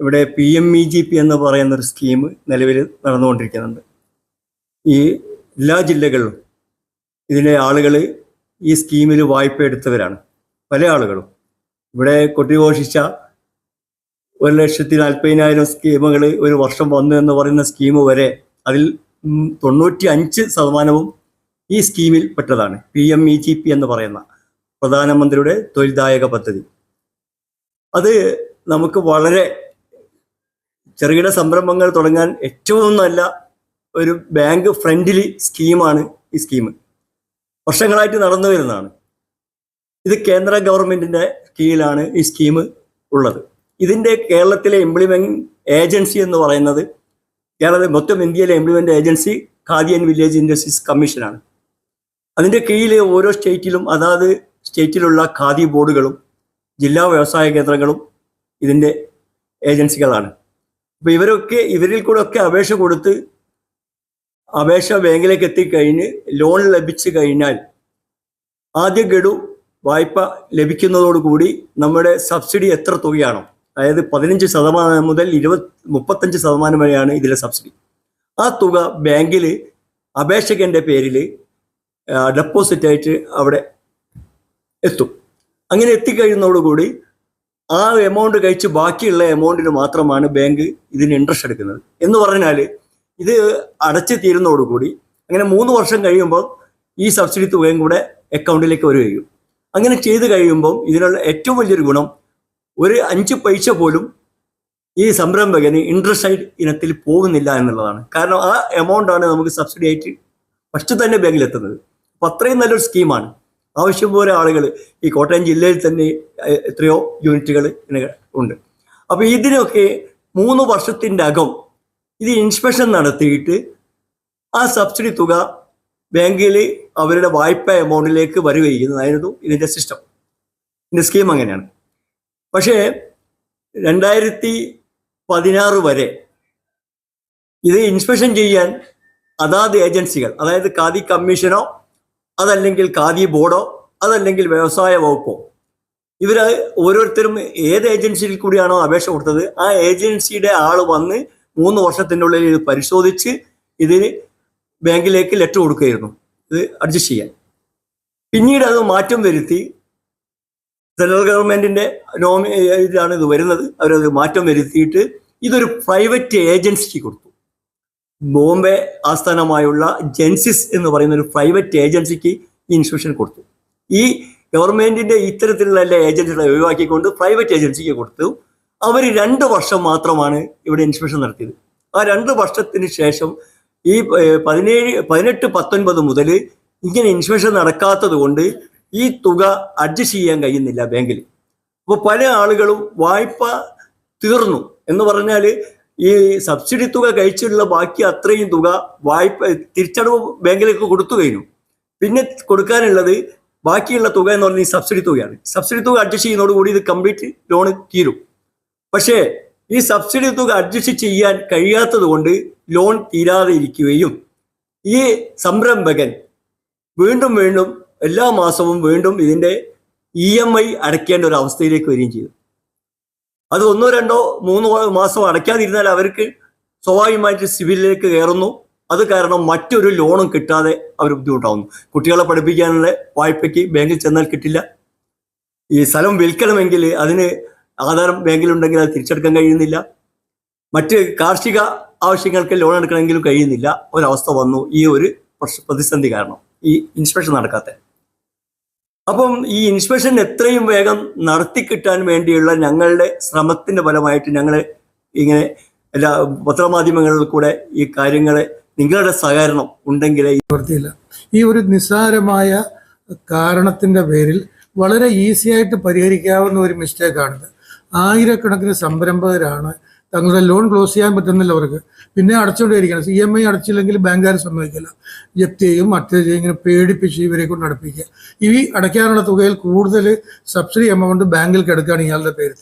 ഇവിടെ P M E G P എന്ന് പറയുന്ന ഒരു സ്കീം നിലവിൽ നടന്നുകൊണ്ടിരിക്കുന്നുണ്ട്. ഈ എല്ലാ ജില്ലകളിലും ഇതിലെ ആളുകൾ ഈ സ്കീമിൽ വായ്പ എടുത്തവരാണ്. പല ആളുകളും. ഇവിടെ കൊട്ടിഘോഷിച്ച ഒരു ലക്ഷത്തി നാൽപ്പതിനായിരം സ്കീമുകൾ ഒരു വർഷം വന്നു എന്ന് പറയുന്ന സ്കീം വരെ അതിൽ തൊണ്ണൂറ്റി അഞ്ച് ശതമാനവും ഈ സ്കീമിൽ പെട്ടതാണ്. P M E G P എന്ന് പറയുന്ന പ്രധാനമന്ത്രിയുടെ തൊഴിൽദായക പദ്ധതി. അത് നമുക്ക് വളരെ ചെറുകിട സംരംഭങ്ങൾ തുടങ്ങാൻ ഏറ്റവും നല്ല ഒരു ബാങ്ക് ഫ്രണ്ട്ലി സ്കീമാണ് ഈ സ്കീം വർഷങ്ങളായിട്ട് നടന്നു വരുന്നതാണ്. ഇത് കേന്ദ്ര ഗവൺമെന്റിന്റെ കീഴിലാണ് ഈ സ്കീം ഉള്ളത്. ഇതിന്റെ കേരളത്തിലെ ഇംപ്ലിമെന്റ് ഏജൻസി എന്ന് പറയുന്നത് കേരളത്തിൽ മൊത്തം ഇന്ത്യയിലെ implement agency Khadi and village industries കമ്മീഷനാണ് അതിന്റെ കീഴിൽ ഓരോ സ്റ്റേറ്റിലും അതാത് സ്റ്റേറ്റിലുള്ള ഖാദി ബോർഡുകളും ജില്ലാ വ്യവസായ കേന്ദ്രങ്ങളും ഇതിന്റെ ഏജൻസികളാണ് അപ്പൊ ഇവരൊക്കെ ഇവരിൽ കൂടെ ഒക്കെ അപേക്ഷ കൊടുത്ത് അപേക്ഷ ബാങ്കിലേക്ക് എത്തിക്കഴിഞ്ഞ് ലോൺ ലഭിച്ചു കഴിഞ്ഞാൽ ആദ്യ ഗഡു വായ്പ ലഭിക്കുന്നതോടുകൂടി നമ്മുടെ സബ്സിഡി എത്ര തുകയാണോ? അതായത് പതിനഞ്ച് ശതമാനം മുതൽ ഇരുപത് മുപ്പത്തഞ്ച് ശതമാനം വരെയാണ് ഇതിലെ സബ്സിഡി ആ തുക ബാങ്കിൽ അപേക്ഷകന്റെ പേരിൽ ഡെപ്പോസിറ്റ് ആയിട്ട് അവിടെ എത്തും. അങ്ങനെ എത്തിക്കഴിയുന്നതോടുകൂടി ആ എമൗണ്ട് കഴിച്ച് ബാക്കിയുള്ള എമൗണ്ടിന് മാത്രമാണ് ബാങ്ക് ഇതിന് ഇൻട്രസ്റ്റ് എടുക്കുന്നത്. എന്ന് പറഞ്ഞാൽ ഇത് അടച്ചു തീരുന്നതോടുകൂടി അങ്ങനെ മൂന്ന് വർഷം കഴിയുമ്പോൾ ഈ സബ്സിഡി തുകയും കൂടെ അക്കൗണ്ടിലേക്ക് വരികയും. അങ്ങനെ ചെയ്ത് കഴിയുമ്പം ഇതിനുള്ള ഏറ്റവും വലിയൊരു ഗുണം ഒരു അഞ്ച് പൈസ പോലും ഈ സംരംഭകന് ഇൻട്രസ്റ്റ് ആയിട്ട് ഇനത്തിൽ പോകുന്നില്ല എന്നുള്ളതാണ്. കാരണം ആ എമൗണ്ട് ആണ് നമുക്ക് സബ്സിഡി ആയിട്ട് ഫസ്റ്റ് തന്നെ ബാങ്കിലെത്തുന്നത് അപ്പൊ അത്രയും നല്ലൊരു സ്കീമാണ് ആവശ്യം പോലെ ആളുകൾ ഈ കോട്ടയം ജില്ലയിൽ തന്നെ എത്രയോ യൂണിറ്റുകൾ ഉണ്ട്. അപ്പോൾ ഇതിനൊക്കെ മൂന്ന് വർഷത്തിന്റെ അകം ഇത് ഇൻസ്പെക്ഷൻ നടത്തിയിട്ട് ആ സബ്സിഡി തുക ബാങ്കിൽ അവരുടെ വായ്പ എമൗണ്ടിലേക്ക് വരികയായിരുന്നു. ഇതിന്റെ സിസ്റ്റം. ഇതിന്റെ സ്കീം അങ്ങനെയാണ്. പക്ഷേ രണ്ടായിരത്തി പതിനാറ് വരെ ഇത് ഇൻസ്പെക്ഷൻ ചെയ്യാൻ അതാത് ഏജൻസികൾ അതായത് ഖാദി കമ്മീഷനോ അതല്ലെങ്കിൽ ഖാദി ബോർഡോ അതല്ലെങ്കിൽ വ്യവസായ വകുപ്പോ. ഇവർ ഓരോരുത്തരും ഏത് ഏജൻസിയിൽ കൂടിയാണോ അപേക്ഷ കൊടുത്തത് ആ ഏജൻസിയുടെ ആൾ വന്ന് മൂന്ന് വർഷത്തിനുള്ളിൽ ഇത് പരിശോധിച്ച് ഇതിന് ബാങ്കിലേക്ക് ലെറ്റർ കൊടുക്കുകയായിരുന്നു. ഇത് അഡ്ജസ്റ്റ് ചെയ്യാൻ. പിന്നീട് അത് മാറ്റം വരുത്തി സെൻട്രൽ ഗവൺമെന്റിന്റെ നോമി ഇതിലാണ് ഇത് വരുന്നത്. അവരത് മാറ്റം വരുത്തിയിട്ട് ഇതൊരു പ്രൈവറ്റ് ഏജൻസിക്ക് കൊടുത്തു. ബോംബെ ആസ്ഥാനമായുള്ള ജെൻസിസ് എന്ന് പറയുന്ന ഒരു പ്രൈവറ്റ് ഏജൻസിക്ക് ഇൻസ്ട്രക്ഷൻ കൊടുത്തു. ഈ ഗവൺമെന്റിന്റെ ഇത്തരത്തിലുള്ള ഏജൻസികളെ ഒഴിവാക്കിക്കൊണ്ട് പ്രൈവറ്റ് ഏജൻസിക്ക് കൊടുത്തു. അവർ രണ്ട് വർഷം മാത്രമാണ് ഇവിടെ ഇൻസ്പെക്ഷൻ നടത്തിയത്. ആ രണ്ട് വർഷത്തിന് ശേഷം ഈ പതിനേഴ് പതിനെട്ട് പത്തൊൻപത് മുതൽ ഇങ്ങനെ ഇൻസ്പെക്ഷൻ നടക്കാത്തത് കൊണ്ട് ഈ തുക അഡ്ജസ്റ്റ് ചെയ്യാൻ കഴിയുന്നില്ല ബാങ്കിൽ അപ്പോൾ പല ആളുകളും വായ്പ തീർന്നു എന്ന് പറഞ്ഞാൽ ഈ സബ്സിഡി തുക കഴിച്ചിട്ടുള്ള ബാക്കി അത്രയും തുക വായ്പ തിരിച്ചടവ് ബാങ്കിലേക്ക് കൊടുത്തു കഴിഞ്ഞു. പിന്നെ കൊടുക്കാനുള്ളത് ബാക്കിയുള്ള തുക എന്ന് പറഞ്ഞാൽ ഈ സബ്സിഡി തുകയാണ്. സബ്സിഡി തുക അഡ്ജസ്റ്റ് ചെയ്യുന്നതോടുകൂടി ഇത് കംപ്ലീറ്റ് ലോൺ തീരും. പക്ഷേ ഈ സബ്സിഡി തുക അഡ്ജസ്റ്റ് ചെയ്യാൻ കഴിയാത്തത് കൊണ്ട് ലോൺ തീരാതെ ഇരിക്കുകയും ഈ സംരംഭകൻ വീണ്ടും വീണ്ടും എല്ലാ മാസവും വീണ്ടും ഇതിന്റെ ഇ എം ഐ അടയ്ക്കേണ്ട ഒരു അവസ്ഥയിലേക്ക് വരികയും ചെയ്തു. അത് ഒന്നോ രണ്ടോ മൂന്നോ മാസം അടയ്ക്കാതിരുന്നാൽ അവർക്ക് സ്വാഭാവികമായിട്ട് സിവിലിലേക്ക് കയറുന്നു. അത് കാരണം മറ്റൊരു ലോണും കിട്ടാതെ അവർ ബുദ്ധിമുട്ടാവുന്നു. കുട്ടികളെ പഠിപ്പിക്കാനുള്ള വായ്പയ്ക്ക് ബാങ്കിൽ ചെന്നാൽ കിട്ടില്ല. ഈ സ്ഥലം വിൽക്കണമെങ്കിൽ അതിന് ആധാരം ബാങ്കിലുണ്ടെങ്കിൽ അത് തിരിച്ചെടുക്കാൻ കഴിയുന്നില്ല. മറ്റ് കാർഷിക ആവശ്യങ്ങൾക്ക് ലോൺ എടുക്കണമെങ്കിലും കഴിയുന്നില്ല. ഒരവസ്ഥ വന്നു. ഈ ഒരു പ്രതിസന്ധി കാരണം. ഈ ഇൻസ്പെക്ഷൻ നടക്കാത്ത അപ്പം ഈ ഇൻസ്പെക്ഷൻ എത്രയും വേഗം നടത്തി കിട്ടാൻ വേണ്ടിയുള്ള ഞങ്ങളുടെ ശ്രമത്തിന്റെ ഫലമായിട്ട് ഞങ്ങൾ ഇങ്ങനെ എല്ലാ പത്രമാധ്യമങ്ങളിൽ കൂടെ ഈ കാര്യങ്ങളെ നിങ്ങളുടെ സഹകരണം ഉണ്ടെങ്കിലേ വൃത്തിയില്ല ഈ ഒരു നിസ്സാരമായ കാരണത്തിന്റെ പേരിൽ വളരെ ഈസി ആയിട്ട് പരിഹരിക്കാവുന്ന ഒരു മിസ്റ്റേക്കാണിത്. ആയിരക്കണക്കിന് സംരംഭകരാണ് തങ്ങളുടെ ലോൺ ക്ലോസ് ചെയ്യാൻ പറ്റുന്നില്ല അവർക്ക്. പിന്നെ അടച്ചുകൊണ്ടേയിരിക്കണം സി എം ഐ അടച്ചില്ലെങ്കിൽ ബാങ്കുകാർ സമ്മതിക്കില്ല. ജപ്തി ചെയ്യും മറ്റേ ചെയ്യും ഇങ്ങനെ പേടിപ്പിച്ച് ഇവരെ കൊണ്ട് അടപ്പിക്കുക. ഈ അടയ്ക്കാനുള്ള തുകയിൽ കൂടുതൽ സബ്സിഡി എമൗണ്ട് ബാങ്കിൽ കിടക്കുകയാണ് ഇയാളുടെ പേരിൽ.